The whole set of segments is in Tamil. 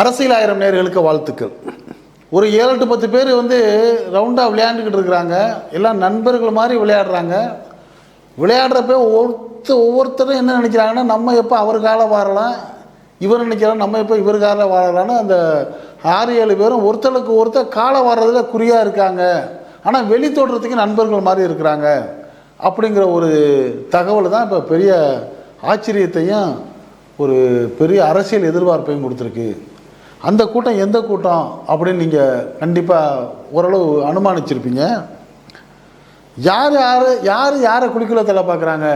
அரசியல் ஆயிரம் நேர்களுக்கு வாழ்த்துக்கள். ஒரு ஏழு எட்டு பத்து பேர் வந்து ரவுண்டாக விளையாண்டுக்கிட்டு இருக்கிறாங்க. எல்லாம் நண்பர்கள் மாதிரி விளையாடுறாங்க. விளையாடுறப்ப ஒவ்வொருத்த ஒவ்வொருத்தரும் என்ன நினைக்கிறாங்கன்னா நம்ம எப்போ அவர் காலம் வாழலாம்? இவர் நினைக்கிறாங்க நம்ம எப்போ இவர் காலம் வாழலாம்னு அந்த ஆறு ஏழு பேரும் ஒருத்தருக்கு ஒருத்தர் காலம் வாடுறதுல குறியாக இருக்காங்க. ஆனால் வெளி தோற்றத்துக்கு நண்பர்கள் மாதிரி இருக்கிறாங்க. அப்படிங்கிற ஒரு தகவல் தான் இப்போ பெரிய ஆச்சரியத்தையும் ஒரு பெரிய அரசியல் எதிர்பார்ப்பையும் கொடுத்துருக்கு. அந்த கூட்டம் எந்த கூட்டம் அப்படின்னு நீங்கள் கண்டிப்பாக ஓரளவு அனுமானிச்சிருப்பீங்க. யார் யார் யார் யாரை குளிக்கல தலை பார்க்குறாங்க?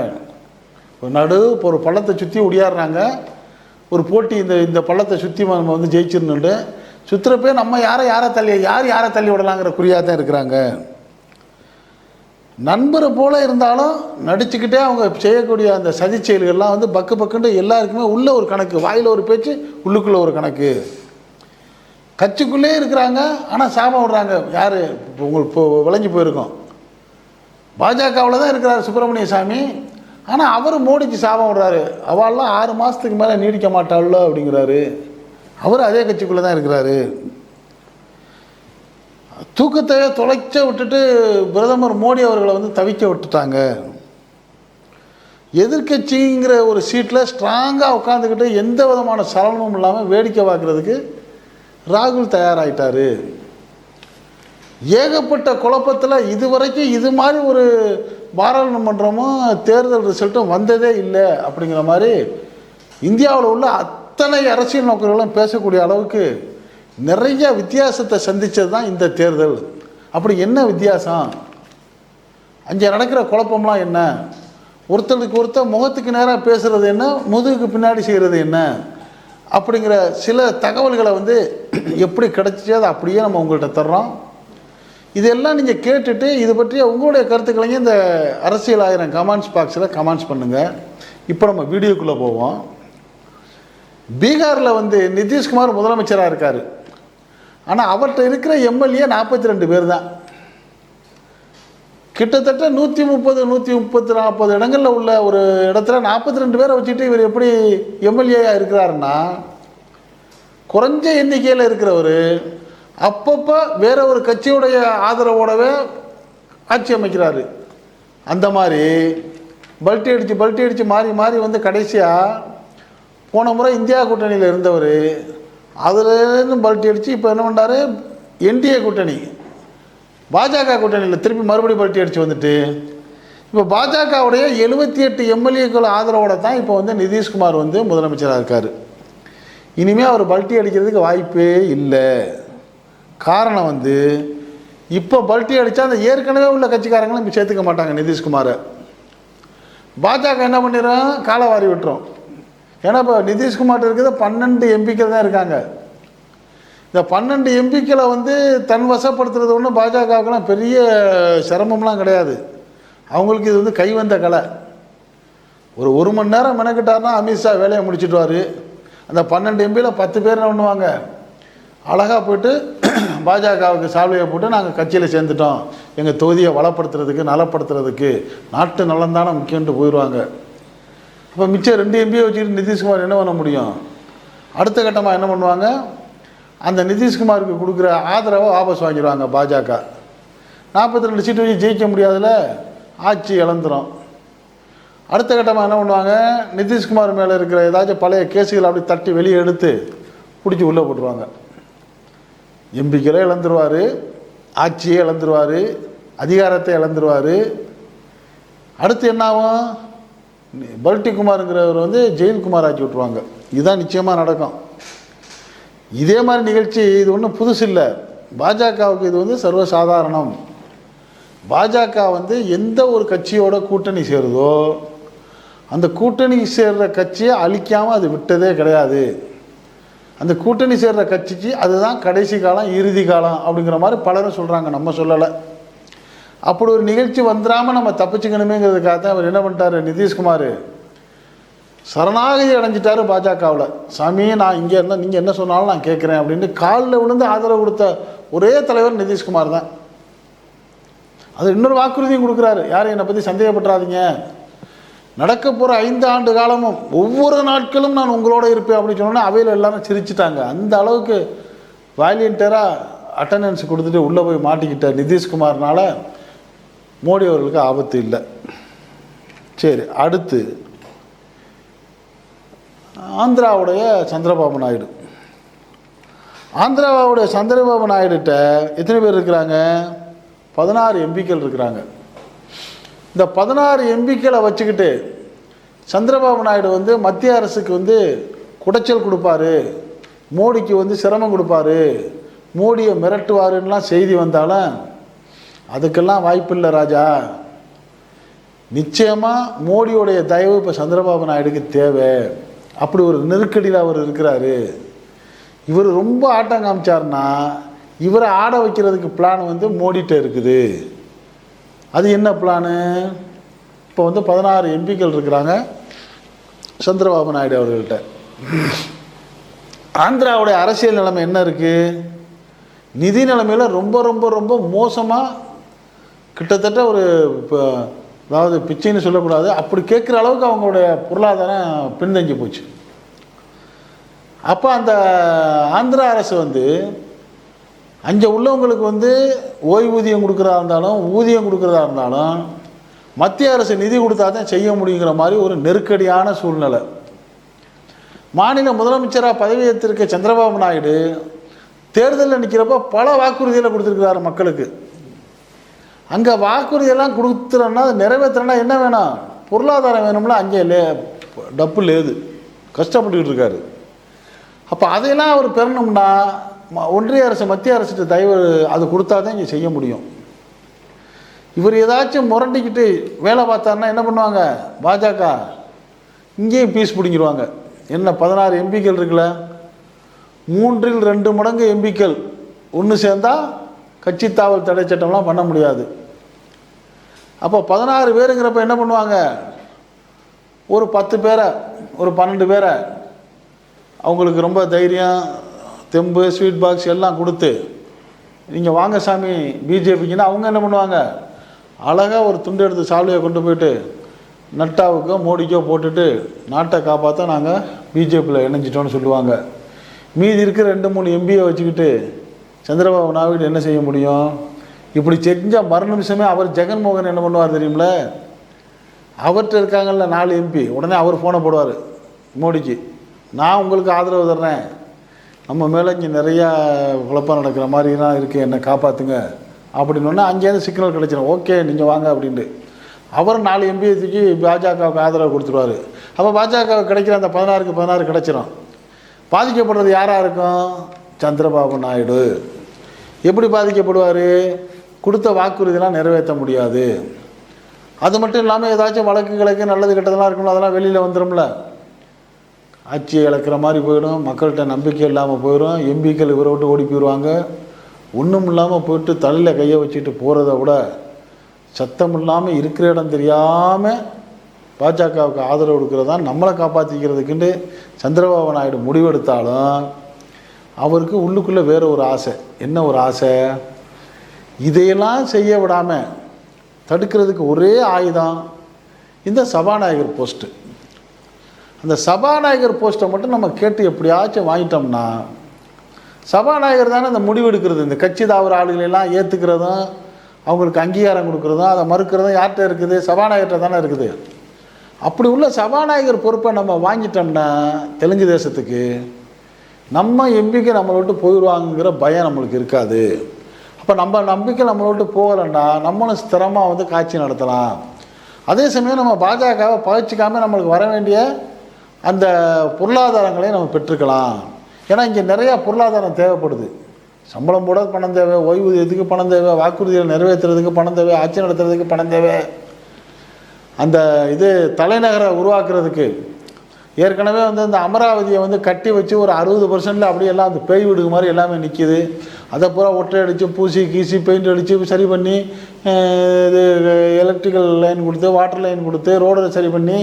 ஒரு நடு இப்போ ஒரு பள்ளத்தை சுற்றி ஒடியாடுறாங்க. ஒரு போட்டி இந்த இந்த பள்ளத்தை சுற்றி நம்ம வந்து ஜெயிச்சிருந்துட்டு சுற்றுறப்பே நம்ம யாரை யாரை தள்ளி யார் யாரை தள்ளி விடலாங்கிற குறியாக தான் இருக்கிறாங்க. நண்பரை போல் இருந்தாலும் நடிச்சுக்கிட்டே அவங்க செய்யக்கூடிய அந்த சதி செயல்கள்லாம் வந்து பக்கு பக்குன்ட்டு எல்லாருக்குமே உள்ள ஒரு கணக்கு வாயில் ஒரு பேச்சு உள்ளுக்குள்ளே ஒரு கணக்கு. கட்சிக்குள்ளே இருக்கிறாங்க ஆனால் சாபம் விடுறாங்க. யார்? இப்போ உங்களுக்கு இப்போ விளைஞ்சு போயிருக்கோம். பாஜகவில் தான் இருக்கிறார் சுப்பிரமணிய சாமி. ஆனால் அவர் மோடிக்கு சாபம் விடுறாரு. அவள்லாம் ஆறு மாதத்துக்கு மேலே நீடிக்க மாட்டாள்ல அப்படிங்கிறாரு. அவர் அதே கட்சிக்குள்ளே தான் இருக்கிறாரு. தூக்கத்தை தொலைச்ச விட்டுட்டு பிரதமர் மோடி அவர்களை வந்து தவிக்க விட்டுட்டாங்க. எதிர்க்கட்சிங்கிற ஒரு சீட்டில் ஸ்ட்ராங்காக உட்காந்துக்கிட்டு எந்த விதமான சலனமும் இல்லாமல் வேடிக்கை பார்க்குறதுக்கு ராகுல் தயாராகிட்டார் ஏகப்பட்ட குழப்பத்தில் இதுவரைக்கும் இது மாதிரி ஒரு பாராளுமன்றமும் தேர்தல் ரிசல்ட்டும் வந்ததே இல்லை அப்படிங்கிற மாதிரி இந்தியாவில் உள்ள அத்தனை அரசியல் நோக்கர்களும் பேசக்கூடிய அளவுக்கு நிறைய வித்தியாசத்தை சந்தித்தது தான் இந்த தேர்தல். அப்படி என்ன வித்தியாசம்? அங்கே நடக்கிற குழப்பம்லாம் என்ன? ஒருத்தருக்கு ஒருத்தர் முகத்துக்கு நேராக பேசுகிறது என்ன? முதுகுக்கு பின்னாடி செய்கிறது என்ன? அப்படிங்கிற சில தகவல்களை வந்து எப்படி கிடச்சிச்சு அதை அப்படியே நம்ம உங்கள்கிட்ட தர்றோம். இதெல்லாம் நீங்கள் கேட்டுட்டு இது பற்றிய உங்களுடைய கருத்துக்களையும் இந்த அரசியல் ஆயிரம் கமெண்ட்ஸ் பாக்ஸில் கமெண்ட்ஸ் பண்ணுங்கள் இப்போ நம்ம வீடியோக்குள்ளே போவோம். பீகாரில் வந்து நிதிஷ்குமார் முதலமைச்சராக இருக்கார். ஆனால் அவர்கிட்ட இருக்கிற எம்எல்ஏ நாற்பத்தி ரெண்டு பேர் தான். கிட்டத்தட்ட நூற்றி முப்பது நூற்றி முப்பத்தி நாற்பது இடங்களில் உள்ள ஒரு இடத்துல நாற்பத்தி ரெண்டு பேரை வச்சுட்டு இவர் எப்படி எம்எல்ஏயாக இருக்கிறாருன்னா குறைஞ்ச எண்ணிக்கையில் இருக்கிறவர் அப்பப்போ வேற ஒரு கட்சியுடைய ஆதரவோடவே ஆட்சி அமைக்கிறாரு. அந்த மாதிரி பல்ட்டி அடித்து பல்ட்டி அடித்து மாறி மாறி வந்து கடைசியாக போன முறை இந்தியா கூட்டணியில் இருந்தவர் அதுலேருந்து பல்ட்டி அடித்து இப்போ என்ன பண்ணுறாரு என்டிஏ கூட்டணி. பாஜக கூட்டணியில் திருப்பி மறுபடியும் பல்ட்டி அடித்து வந்துட்டு இப்போ பாஜகவுடைய எழுபத்தி எட்டு எம்எல்ஏக்கள் ஆதரவோட தான் இப்போ வந்து நிதிஷ்குமார் வந்து முதலமைச்சராக இருக்கார். இனிமேல் அவர் பல்ட்டி அடிக்கிறதுக்கு வாய்ப்பே இல்லை. காரணம் வந்து இப்போ பல்ட்டி அடித்தா அந்த ஏற்கனவே உள்ள கட்சிக்காரங்களும் இப்போ சேர்த்துக்க மாட்டாங்க நிதிஷ்குமாரை. பாஜக என்ன பண்ணிடும் காலை வாரி விட்டுரும். ஏன்னா இப்போ நிதிஷ்குமார் இருக்கிறது பன்னெண்டு எம்பிக்கள் தான் இருக்காங்க. இந்த பன்னெண்டு எம்பிக்களை வந்து தன் வசப்படுத்துறது ஒன்றும் பாஜகவுக்கெல்லாம் பெரிய சிரமம்லாம் கிடையாது. அவங்களுக்கு இது வந்து கைவந்த கலை. ஒரு ஒரு மணி நேரம் மெனக்கிட்டார்னா அமித்ஷா வேலையை முடிச்சிடுவார். அந்த பன்னெண்டு எம்பியில் பத்து பேர் என்ன பண்ணுவாங்க? அழகாக போயிட்டு பாஜகவுக்கு சால்வையை போட்டு நாங்கள் கட்சியில் சேர்ந்துட்டோம். எங்கள் தொகுதியை வளப்படுத்துறதுக்கு நலப்படுத்துறதுக்கு நாட்டு நலந்தானே முக்கியன்ட்டு போயிடுவாங்க அப்போ மிச்சம் ரெண்டு எம்பியை வச்சுக்கிட்டு நிதிஷ்குமார் என்ன பண்ண முடியும்? அடுத்த கட்டமாக என்ன பண்ணுவாங்க? அந்த நிதிஷ்குமாருக்கு கொடுக்குற ஆதரவை வாபஸ் வாங்கிடுவாங்க பாஜக. நாற்பத்தி ரெண்டு சீட்டு வச்சு ஜெயிக்க முடியாதுல ஆட்சி இழந்துரும். அடுத்த கட்டமாக என்ன பண்ணுவாங்க? நிதிஷ்குமார் மேலே இருக்கிற ஏதாச்சும் பழைய கேஸுகளை அப்படி தட்டி வெளியே எடுத்து பிடிச்சி உள்ளே போட்டுருவாங்க. எம்பிக்களை இழந்துருவார் ஆட்சியை இழந்துருவார் அதிகாரத்தை இழந்துருவார். அடுத்து என்ன ஆகும்? பல்டி குமாருங்கிறவர் வந்து ஜெயில்குமார் ஆக்கி விட்ருவாங்க இதுதான் நிச்சயமாக நடக்கும். இதே மாதிரி நிகழ்ச்சி இது ஒன்றும் புதுசு இல்லை. பாஜகவுக்கு இது வந்து சர்வசாதாரணம். பாஜக வந்து எந்த ஒரு கட்சியோட கூட்டணி சேருதோ அந்த கூட்டணி சேர்ற கட்சியை அழிக்காமல் அது விட்டதே கிடையாது. அந்த கூட்டணி சேர்ற கட்சிக்கு அதுதான் கடைசி காலம் இறுதி காலம் அப்படிங்கிற மாதிரி பலரும் சொல்கிறாங்க நம்ம சொல்லலை. அப்படி ஒரு நிகழ்ச்சி வந்துடாமல் நம்ம தப்பிச்சுக்கணுமேங்கிறதுக்காக தான் அவர் என்ன பண்ணிட்டாரு? நிதிஷ்குமார். சரணாகதி அடைஞ்சிட்டாரு பாஜகவில். சாமி நான் இங்கே இருந்தால் நீங்கள் என்ன சொன்னாலும் நான் கேட்குறேன் அப்படின்னு காலில் விழுந்து ஆதரவு கொடுத்த ஒரே தலைவர் நிதிஷ்குமார் தான். அது இன்னொரு வாக்குறுதியும் கொடுக்குறாரு. யாரும் என்னை பற்றி சந்தேகப்பட்டுறாதீங்க. நடக்க போகிற ஐந்து ஆண்டு காலமும் ஒவ்வொரு நாட்களும் நான் உங்களோட இருப்பேன் அப்படின்னு சொன்னோன்னே அவையில் எல்லாரும் சிரிச்சிட்டாங்க. அந்த அளவுக்கு வாலியன்டராக அட்டண்டன்ஸ் கொடுத்துட்டு உள்ளே போய் மாட்டிக்கிட்ட நிதிஷ்குமார்னால மோடி அவர்களுக்கு ஆபத்து இல்லை. சரி அடுத்து ஆந்திராவுடைய சந்திரபாபு நாயுடு. ஆந்திராவுடைய சந்திரபாபு நாயுடுகிட்ட எத்தனை பேர் இருக்கிறாங்க? பதினாறு எம்பிக்கள் இருக்கிறாங்க. இந்த பதினாறு எம்பிக்களை வச்சுக்கிட்டு சந்திரபாபு நாயுடு வந்து மத்திய அரசுக்கு வந்து குடைச்சல் கொடுப்பாரு. மோடிக்கு வந்து சிரமம் கொடுப்பாரு. மோடியை மிரட்டுவாருன்னெலாம் செய்தி வந்தாலும் அதுக்கெல்லாம் வாய்ப்பில்லை ராஜா. நிச்சயமாக மோடியோடைய தயவு இப்போ சந்திரபாபு நாயுடுக்கு தேவை. அப்படி ஒரு நெருக்கடியில் அவர் இருக்கிறாரு. இவர் ரொம்ப ஆட்டம் காமிச்சார்னா இவரை ஆட வைக்கிறதுக்கு பிளான் வந்து மோடிட்ட இருக்குது. அது என்ன பிளானு இப்போ வந்து பதினாறு எம்பிக்கள் இருக்கிறாங்க சந்திரபாபு நாயுடு அவர்கள்ட்ட. ஆந்திராவுடைய அரசியல் நிலைமை என்ன இருக்குது நிதி நிலைமையில் ரொம்ப ரொம்ப ரொம்ப மோசமாக கிட்டத்தட்ட ஒரு இப்போ அதாவது பிச்சைன்னு சொல்லக்கூடாது. அப்படி கேட்குற அளவுக்கு அவங்களுடைய பொருளாதாரம் பின்தங்கி போச்சு. அப்போ அந்த ஆந்திரா அரசு வந்து அங்கே உள்ளவங்களுக்கு வந்து ஓய்வூதியம் கொடுக்குறதா இருந்தாலும் ஊதியம் கொடுக்குறதா இருந்தாலும் மத்திய அரசு நிதி கொடுத்தா தான் செய்ய முடியுங்கிற மாதிரி ஒரு நெருக்கடியான சூழ்நிலை. மாநில முதலமைச்சராக பதவியேற்றிருக்க சந்திரபாபு நாயுடு தேர்தலில் நிற்கிறப்ப பல வாக்குறுதிகளை கொடுத்துருக்கிறாரு மக்களுக்கு. அங்கே வாக்குறுதியெல்லாம் கொடுத்துறோன்னா அது நிறைவேற்றணும்னா என்ன வேணும்? பொருளாதாரம் வேணும்னா அங்கே லே டப்பு லேது. கஷ்டப்பட்டுக்கிட்டு இருக்காரு. அப்போ அதையெல்லாம் அவர் பெறணும்னா ம- ஒன்றிய அரசு மத்திய அரசுக்கு தயவு அது கொடுத்தா தான் இங்கே செய்ய முடியும். இவர் ஏதாச்சும் முரண்டிக்கிட்டு வேலை பார்த்தாருன்னா என்ன பண்ணுவாங்க? பாஜக இங்கேயும் பீஸ் பிடிங்கிருவாங்க. என்ன பதினாறு எம்பிக்கள் இருக்குல்ல? மூன்றில் ரெண்டு மடங்கு எம்பிக்கள். ஒன்று சேர்ந்தால் கட்சி தாவல் தடை சட்டம்லாம் பண்ண முடியாது. அப்போ பதினாறு பேருங்கிறப்ப என்ன பண்ணுவாங்க? ஒரு பத்து பேரை ஒரு பன்னெண்டு பேரை அவங்களுக்கு ரொம்ப தைரியம் தெம்பு ஸ்வீட் பாக்ஸ் எல்லாம் கொடுத்து நீங்கள் வாங்க சாமி பிஜேபிக்குன்னா அவங்க என்ன பண்ணுவாங்க? அழகாக ஒரு துண்டு எடுத்து சால்வையை கொண்டு போயிட்டு நட்டாவுக்கோ மோடிக்கோ போட்டுட்டு நாட்டை காப்பாற்ற நாங்கள் பிஜேபியில் இணைஞ்சிட்டோன்னு சொல்லுவாங்க. மீதி இருக்கிற ரெண்டு மூணு எம்பியை வச்சுக்கிட்டு சந்திரபாபு நாயுடு என்ன செய்ய முடியும்? இப்படி செஞ்சால் மறு நிமிஷமே அவர் ஜெகன்மோகன் என்ன பண்ணுவார் தெரியுமில? அவர்கிட்ட இருக்காங்கல்ல நாலு எம்பி உடனே அவர் ஃபோனை போடுவார். மோடிக்கு நான் உங்களுக்கு ஆதரவு தர்றேன். நம்ம மேலே இங்கே நிறையா குழப்பம் நடக்கிற மாதிரிலாம் இருக்குது என்னை காப்பாற்றுங்க அப்படின்னோன்னா அங்கேருந்து சிக்னல் கிடச்சிடும் ஓகே நீங்கள் வாங்க அப்படின்ட்டு. அவர் நாலு எம்பியை தூக்கி பாஜகவுக்கு ஆதரவு கொடுத்துருவாரு. அப்போ பாஜகவுக்கு கிடைக்கிற அந்த பதினாறுக்கு பதினாறு கிடச்சிரும். பாதிக்கப்படுறது யாராக இருக்கும்? சந்திரபாபு நாயுடு. எப்படி பாதிக்கப்படுவார்? கொடுத்த வாக்குறுதிலாம் நிறைவேற்ற முடியாது. அது மட்டும் இல்லாமல் ஏதாச்சும் வழக்கு கிழக்கு நல்லது கெட்டதெல்லாம் இருக்கணும் அதெல்லாம் வெளியில் வந்துடும்ல ஆட்சியை இழக்கிற மாதிரி போயிடும் மக்கள்கிட்ட நம்பிக்கை இல்லாமல் போயிடும் எம்பிக்கள் இவரை விட்டு ஓடி போயிடுவாங்க ஒன்றும் இல்லாமல் போயிட்டு தலையில் கையை வச்சுட்டு போகிறத விட சத்தம் இல்லாமல் இருக்கிற இடம் தெரியாமல் பாஜகவுக்கு ஆதரவு கொடுக்குறதான் நம்மளை காப்பாற்றிக்கிறதுக்குண்டு சந்திரபாபு நாயுடு முடிவெடுத்தாலும் அவருக்கு உள்ளுக்குள்ளே வேறு ஒரு ஆசை. என்ன ஒரு ஆசை? இதையெல்லாம் செய்ய விடாமல் தடுக்கிறதுக்கு ஒரே ஆயுதம் இந்த சபாநாயகர் போஸ்ட்டு. அந்த சபாநாயகர் போஸ்ட்டை மட்டும் நம்ம கேட்டு எப்படியாச்சும் வாங்கிட்டோம்னா சபாநாயகர் தானே அந்த முடிவு எடுக்கிறது. இந்த கட்சி தாவர ஆளுகளெல்லாம் ஏற்றுக்கிறதும் அவங்களுக்கு அங்கீகாரம் கொடுக்குறதும் அதை மறுக்கிறதும் யார்கிட்ட இருக்குது? சபாநாயகர்கிட்ட தானே இருக்குது. அப்படி உள்ள சபாநாயகர் பொறுப்பை நம்ம வாங்கிட்டோம்னா தெலுங்கு தேசத்துக்கு நம்ம எம்பிக்கு நம்மளை விட்டு போயிடுவாங்கங்கிற பயம் நம்மளுக்கு இருக்காது. அப்போ நம்ம நம்பிக்கை நம்மளை விட்டு போகலைன்னா நம்மளும் ஸ்திரமாக வந்து காட்சி நடத்தலாம். அதே சமயம் நம்ம பாஜகவை பகிச்சிக்காமல் நம்மளுக்கு வர வேண்டிய அந்த பொருளாதாரங்களையும் நம்ம பெற்றுக்கலாம். ஏன்னா இங்கே நிறையா பொருளாதாரம் தேவைப்படுது. சம்பளம் போட பணம் தேவை ஓய்வூதியத்துக்கு பணம் தேவை வாக்குறுதியை நிறைவேற்றுறதுக்கு பணம் தேவை ஆட்சி நடத்துறதுக்கு பணம் தேவை. அந்த இது தலைநகரை உருவாக்குறதுக்கு ஏற்கனவே வந்து இந்த அமராவதியை வந்து கட்டி வச்சு ஒரு அறுபது பர்சன்டில் அப்படியே எல்லாம் அந்த பேய் வீடு மாதிரி எல்லாமே நிற்கிது அதை பூரா ஒற்றை அடித்து பூசி கீசி பெயிண்ட் அடித்து சரி பண்ணி இது எலக்ட்ரிக்கல் லைன் கொடுத்து வாட்டர் லைன் கொடுத்து ரோடை சரி பண்ணி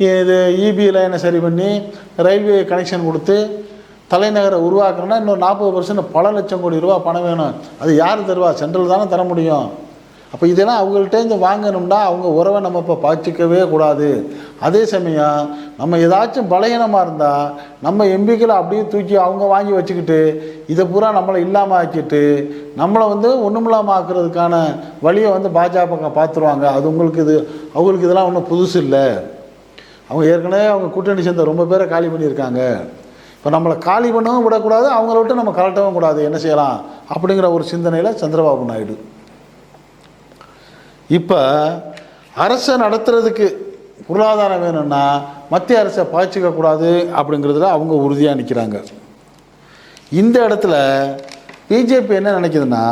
இது இபி லைனை சரி பண்ணி ரயில்வே கனெக்ஷன் கொடுத்து தலைநகரை உருவாக்கணும்னா இன்னொரு நாற்பது பர்சன்ட் பல லட்சம் கோடி ரூபா பணம் வேணும். அது யார் தருவா? சென்ட்ரல் தானே தர முடியும். அப்போ இதெல்லாம் அவங்கள்ட்டேருந்து வாங்கணும்னா அவங்க உறவை நம்ம இப்போ பாய்ச்சிக்கவே கூடாது. அதே சமயம் நம்ம ஏதாச்சும் பலகீனமாக இருந்தால் நம்ம எம்பிக்களை அப்படியே தூக்கி அவங்க வாங்கி வச்சுக்கிட்டு இதை பூரா நம்மளை இல்லாமல் ஆக்கிட்டு நம்மளை வந்து ஒன்றுமில்லாமல் ஆக்குறதுக்கான வழியை வந்து பாஜக பார்த்துருவாங்க அது உங்களுக்கு இது அவங்களுக்கு இதெல்லாம் ஒன்றும் புதுசு இல்லை. அவங்க ஏற்கனவே அவங்க கூட்டணி சேர்ந்த ரொம்ப பேரை காலி பண்ணியிருக்காங்க. இப்போ நம்மளை காலி பண்ணவும் விடக்கூடாது அவங்கள விட்டு நம்ம கலட்டவும் கூடாது. என்ன செய்யலாம்? அப்படிங்கிற ஒரு சிந்தனையில் சந்திரபாபு நாயுடு. இப்போ அரசை நடத்துறதுக்கு பொருளாதாரம் வேணும்னா மத்திய அரசை பாய்ச்சிக்கக்கூடாது அப்படிங்கிறதுல அவங்க உறுதியாக நிற்கிறாங்க இந்த இடத்துல பிஜேபி என்ன நினைக்குதுன்னா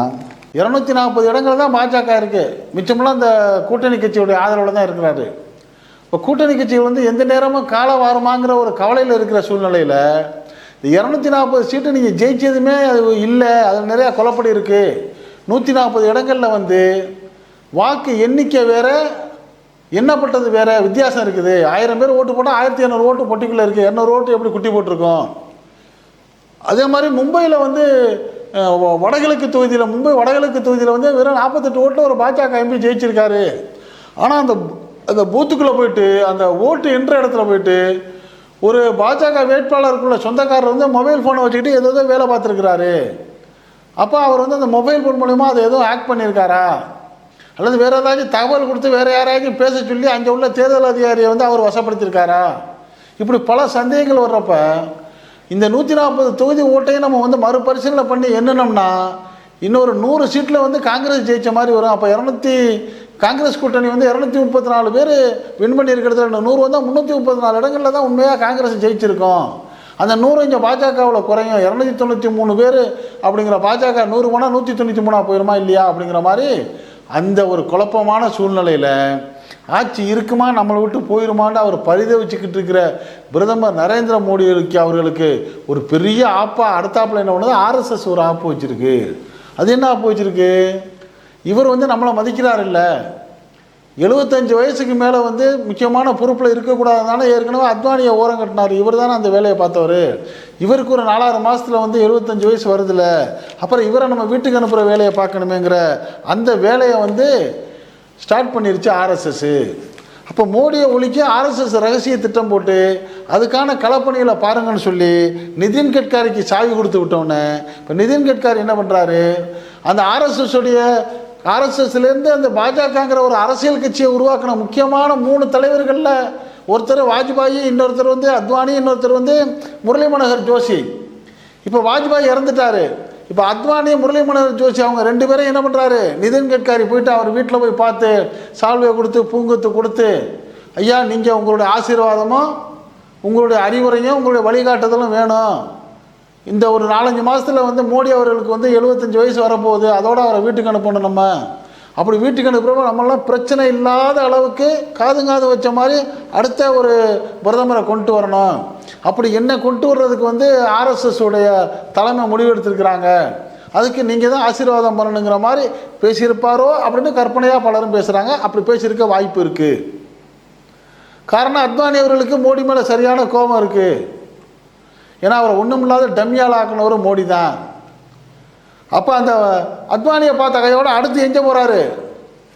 இரநூத்தி நாற்பது இடங்கள் தான் பாஜக இருக்குது மிச்சமெல்லாம் இந்த கூட்டணி கட்சியுடைய ஆதரவில் தான் இருக்கிறாரு. இப்போ கூட்டணி கட்சிகள் வந்து எந்த நேரமும் கால வாரமாங்கிற ஒரு கவலையில் இருக்கிற சூழ்நிலையில் இந்த இரநூத்தி நாற்பது சீட்டு நீங்கள் ஜெயிச்சதுமே அது இல்லை அதில் நிறையா கொலப்படி இருக்குது நூற்றி நாற்பது இடங்களில் வந்து வாக்கு எண்ணிக்கை வேற எண்ணப்பட்டது வேற வித்தியாசம் இருக்குது. ஆயிரம் பேர் ஓட்டு போட்டால் ஆயிரத்தி இரநூறு ஓட்டு பொட்டிக்குள்ளே இருக்குது இரநூறு ஓட்டு எப்படி குட்டி போட்டிருக்கோம்? அதே மாதிரி மும்பையில் வந்து வ- வடகிழக்கு தொகுதியில் மும்பை வடகிழக்கு தொகுதியில் வந்து வெறும் நாற்பத்தெட்டு ஓட்டில் ஒரு பாஜக எம்பி ஜெயிச்சிருக்காரு. ஆனால் அந்த அந்த பூத்துக்குள்ளே போயிட்டு அந்த ஓட்டு என்ற இடத்துல போயிட்டு ஒரு பாஜக வேட்பாளருக்குள்ள சொந்தக்காரர் வந்து மொபைல் ஃபோனை வச்சுக்கிட்டு ஏதோ ஏதோ வேலை பார்த்துருக்குறாரு. அப்போ அவர் வந்து அந்த மொபைல் ஃபோன் மூலிமா அதை எதுவும் ஆக்ட் பண்ணியிருக்காரா? அல்லது வேறு ஏதாச்சும் தகவல் கொடுத்து வேறு யாராச்சும் பேச சொல்லி அங்கே உள்ள தேர்தல் அதிகாரியை வந்து அவர் வசப்படுத்தியிருக்காரா? இப்படி பல சந்தேகங்கள் வர்றப்ப இந்த நூற்றி நாற்பது தொகுதி ஓட்டையும் நம்ம வந்து மறுபரிசீலனை பண்ணி எண்ணினோம்னா இன்னொரு நூறு சீட்டில் வந்து காங்கிரஸ் ஜெயித்த மாதிரி வரும். அப்போ இரநூத்தி காங்கிரஸ் கூட்டணி வந்து இரநூத்தி முப்பத்தி நாலு பேர் வின் பண்ணியிருக்கிறது நூறு வந்தால் முந்நூற்றி முப்பத்தி நாலு இடங்களில் தான் உண்மையாக காங்கிரஸ் ஜெயிச்சிருக்கோம். அந்த நூறு இங்கே பாஜகவில் குறையும். இரநூத்தி தொண்ணூற்றி மூணு பேர் அப்படிங்கிற பாஜக நூறு போனால் நூற்றி தொண்ணூற்றி மூணாக போயிருமா இல்லையா அப்படிங்கிற மாதிரி அந்த ஒரு குழப்பமான சூழ்நிலையில் ஆட்சி இருக்குமா நம்மளை விட்டு போயிருமான்னு அவர் பரிதவிச்சுக்கிட்டு இருக்கிற பிரதமர் நரேந்திர மோடிக்கு அவர்களுக்கு ஒரு பெரிய ஆப்பாக அடுத்தாப்பில் என்ன பண்ணுது? ஆர்எஸ்எஸ் ஒரு ஆப்பு வச்சுருக்கு. அது என்ன ஆப்பு வச்சுருக்கு? இவர் வந்து நம்மளை மதிக்கிறார் இல்லை. எழுபத்தஞ்சு வயசுக்கு மேலே வந்து முக்கியமான பொறுப்பில் இருக்கக்கூடாதுனால ஏற்கனவே அத்வானியை ஓரம் கட்டினார். இவர் தானே அந்த வேலையை பார்த்தவர். இவருக்கு ஒரு நாலாயிரம் மாதத்தில் வந்து எழுபத்தஞ்சு வயசு வருதுல்ல அப்புறம் இவரை நம்ம வீட்டுக்கு அனுப்புகிற வேலையை பார்க்கணுமேங்கிற அந்த வேலையை வந்து ஸ்டார்ட் பண்ணிருச்சு ஆர்எஸ்எஸ் அப்போ மோடியை ஒழிக்க ஆர்எஸ்எஸ் ரகசிய திட்டம் போட்டு அதுக்கான களப்பணிகளை பாருங்கன்னு சொல்லி நிதின் கட்காரிக்கு சாவி கொடுத்து விட்டோன்னே இப்போ நிதின் கட்காரி என்ன பண்ணுறாரு அந்த ஆர்எஸ்எஸ் உடைய ஆர்எஸ்எஸ்லேருந்து அந்த பாஜகங்கிற ஒரு அரசியல் கட்சியை உருவாக்கின முக்கியமான மூணு தலைவர்களில் ஒருத்தர் வாஜ்பாயி இன்னொருத்தர் வந்து அத்வானி இன்னொருத்தர் வந்து முரளி மனோகர் ஜோஷி. இப்போ வாஜ்பாய் இறந்துட்டாரு. இப்போ அத்வானி முரளி மனோகர் ஜோஷி அவங்க ரெண்டு பேரும் என்ன பண்ணுறாரு நிதின் கட்காரி போயிட்டு அவர் வீட்டில் போய் பார்த்து சால்வை கொடுத்து பூங்குத்து கொடுத்து ஐயா நீங்கள் உங்களுடைய ஆசீர்வாதமும் உங்களுடைய அறிவுரையும் உங்களுடைய வழிகாட்டுதலும் வேணும். இந்த ஒரு நாலஞ்சு மாதத்தில் வந்து மோடி அவர்களுக்கு வந்து எழுபத்தஞ்சு வயசு வரப்போகுது. அதோடு அவரை வீட்டுக்கு அனுப்பணும் நம்ம. அப்படி வீட்டுக்கு அனுப்புகிறப்ப நம்மளாம் பிரச்சனை இல்லாத அளவுக்கு காதுங்காது வச்ச மாதிரி அடுத்த ஒரு பிரதமரை கொண்டு வரணும். அப்படி என்ன கொண்டு வர்றதுக்கு வந்து ஆர்எஸ்எஸ் உடைய தலைமை முடிவெடுத்திருக்கிறாங்க. அதுக்கு நீங்கள் தான் ஆசீர்வாதம் பண்ணணுங்கிற மாதிரி பேசியிருப்பாரோ அப்படின்னு கற்பனையாக பலரும் பேசுகிறாங்க அப்படி பேசியிருக்க வாய்ப்பு இருக்குது காரணம் அத்வானி அவர்களுக்கு மோடி மேலே சரியான கோபம் இருக்குது ஏன்னா அவர் ஒன்றும் இல்லாத டம்மியால் ஆக்கினவர் மோடி தான் அப்போ அந்த அத்வானியை பார்த்த கையோட அடுத்து எங்கே போகிறாரு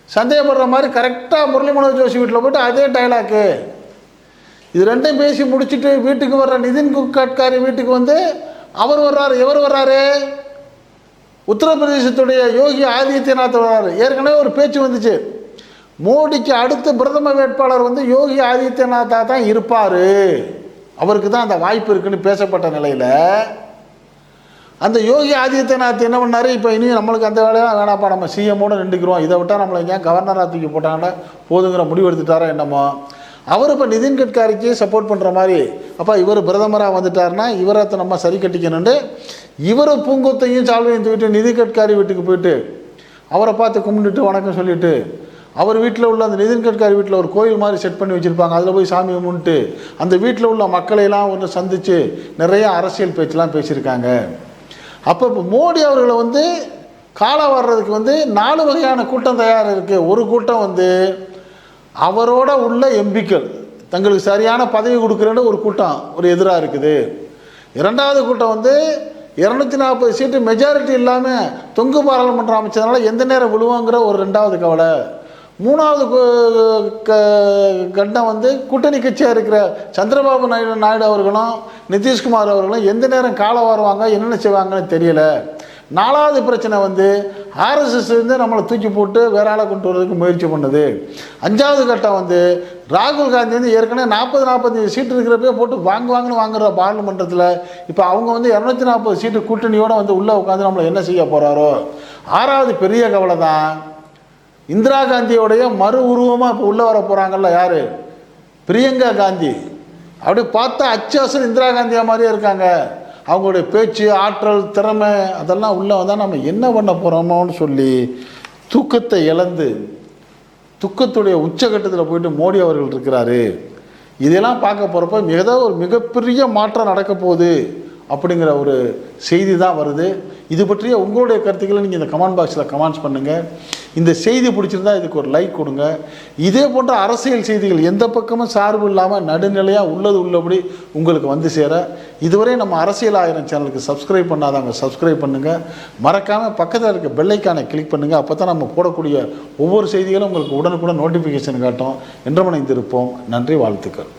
சந்தேகப்படுற மாதிரி கரெக்டாக முரளி மனோஜ் ஜோஷி வீட்டில் போயிட்டு அதே டைலாக்கு இது ரெண்டையும் பேசி முடிச்சுட்டு வீட்டுக்கு வர்ற நிதின் கட்காரி வீட்டுக்கு வந்து அவர் வர்றாரு எவர் வர்றாரு. உத்தரப்பிரதேசத்துடைய யோகி ஆதித்யநாத் வர்றாரு. ஏற்கனவே ஒரு பேச்சு வந்துச்சு. மோடிக்கு அடுத்த பிரதம வேட்பாளர் வந்து யோகி ஆதித்யநாத்தா தான் இருப்பார். அவருக்கு தான் அந்த வாய்ப்பு இருக்குன்னு பேசப்பட்ட நிலையில் அந்த யோகி ஆதித்யநாத் என்ன பண்ணார்? இப்போ இனி நம்மளுக்கு அந்த வேலையெல்லாம் வேணாப்பா நம்ம சிஎம்மோடு நின்றுக்கிறோம் இதை விட்டால் நம்மளை எங்கேயா கவர்னராக தூக்கி போட்டாங்கன்னா போதுங்கிற முடிவு எடுத்துட்டாரோ என்னமோ? அவர் இப்போ நிதின் கட்காரிக்கு சப்போர்ட் பண்ணுற மாதிரி அப்பா இவர் பிரதமராக வந்துட்டார்னா இவரை நம்ம சரி கட்டிக்கணுண்டு இவர் பூங்கொத்தையும் சால்வையும் தூக்கிட்டு நிதின் கட்காரி வீட்டுக்கு போயிட்டு அவரை பார்த்து கும்பிட்டுட்டு வணக்கம் சொல்லிட்டு அவர் வீட்டில் உள்ள அந்த நிதின் கட்காரி வீட்டில் ஒரு கோயில் மாதிரி செட் பண்ணி வச்சுருப்பாங்க. அதில் போய் சாமி கும்பிட்டு அந்த வீட்டில் உள்ள மக்களையெல்லாம் ஒன்று சந்தித்து நிறைய அரசியல் பேச்செலாம் பேசியிருக்காங்க. அப்போ இப்போ மோடி அவர்களை வந்து காலம் வர்றதுக்கு வந்து நாலு வகையான கூட்டம் தயார் இருக்குது ஒரு கூட்டம் வந்து அவரோட உள்ள எம்பிக்கள். தங்களுக்கு சரியான பதவி கொடுக்குறேன்னு ஒரு கூட்டம் ஒரு எதிராக இருக்குது. இரண்டாவது கூட்டம் வந்து இரநூத்தி நாற்பது சீட்டு மெஜாரிட்டி இல்லாமல் தொங்கு பாராளுமன்றம் அமைச்சதுனால எந்த நேரம் விழுவாங்கிற ஒரு ரெண்டாவது கவலை. மூணாவது க- கண்டம் வந்து கூட்டணி கட்சியாக இருக்கிற சந்திரபாபு நாயுடு நாயுடு அவர்களும் நிதிஷ்குமார் அவர்களும் எந்த நேரம் காலம் வருவாங்க என்னென்ன செய்வாங்கன்னு தெரியல. நாலாவது பிரச்சனை வந்து ஆர்எஸ்எஸ் வந்து நம்மளை தூக்கி போட்டு வேற ஆளை கொண்டு வரதுக்கு முயற்சி பண்ணுது. அஞ்சாவது கட்டம் வந்து ராகுல் காந்தி வந்து ஏற்கனவே நாற்பது நாற்பத்தஞ்சு சீட்டு இருக்கிறப்பே போட்டு வாங்குவாங்கன்னு வாங்குற பார்லிமெண்ட்டத்தில் இப்போ அவங்க வந்து இரநூத்தி நாற்பது சீட்டு கூட்டணியோடு வந்து உள்ளே உட்காந்து நம்மளை என்ன செய்ய போகிறாரோ ஆறாவது பெரிய கவலை தான் இந்திரா காந்தியோடைய மறு உருவமாக இப்போ உள்ளே வர போகிறாங்கல்ல யார்? பிரியங்கா காந்தி. அப்படி பார்த்தா அச்சாசன் இந்திரா காந்தியாக மாதிரியே இருக்காங்க. அவங்களுடைய பேச்சு ஆற்றல் திறமை அதெல்லாம் உள்ளே வந்தால் நம்ம என்ன பண்ண போகிறோமோன்னு சொல்லி தூக்கத்தை இழந்து துக்கத்துடைய உச்சகட்டத்தில் போயிட்டு மோடி அவர்கள் இருக்கிறாரு. இதெல்லாம் பார்க்க போகிறப்ப மிக ஒரு மிகப்பெரிய மாற்றம் நடக்க போகுது அப்படிங்கிற ஒரு செய்தி தான் வருது. இது பற்றிய உங்களுடைய கருத்துக்களை நீங்கள் இந்த கமெண்ட் பாக்ஸில் கமெண்ட்ஸ் பண்ணுங்கள் இந்த செய்தி பிடிச்சிருந்தா இதுக்கு ஒரு லைக் கொடுங்க. இதே போன்ற அரசியல் செய்திகள் எந்த பக்கமும் சார்பு இல்லாமல் நடுநிலையாக உள்ளது உள்ளபடி உங்களுக்கு வந்து சேர. இதுவரை நம்ம அரசியல் ஆயிரம் சேனலுக்கு சப்ஸ்கிரைப் பண்ணாதவங்க சப்ஸ்கிரைப் பண்ணுங்கள் மறக்காமல் பக்கத்தில் இருக்க பெல்லைக்கானை கிளிக் பண்ணுங்கள் அப்போ தான் நம்ம போடக்கூடிய ஒவ்வொரு செய்திகளும் உங்களுக்கு உடனுக்குடன் நோட்டிஃபிகேஷன் காட்டும். என்றமணைந்திருப்போம் நன்றி வாழ்த்துக்கள்.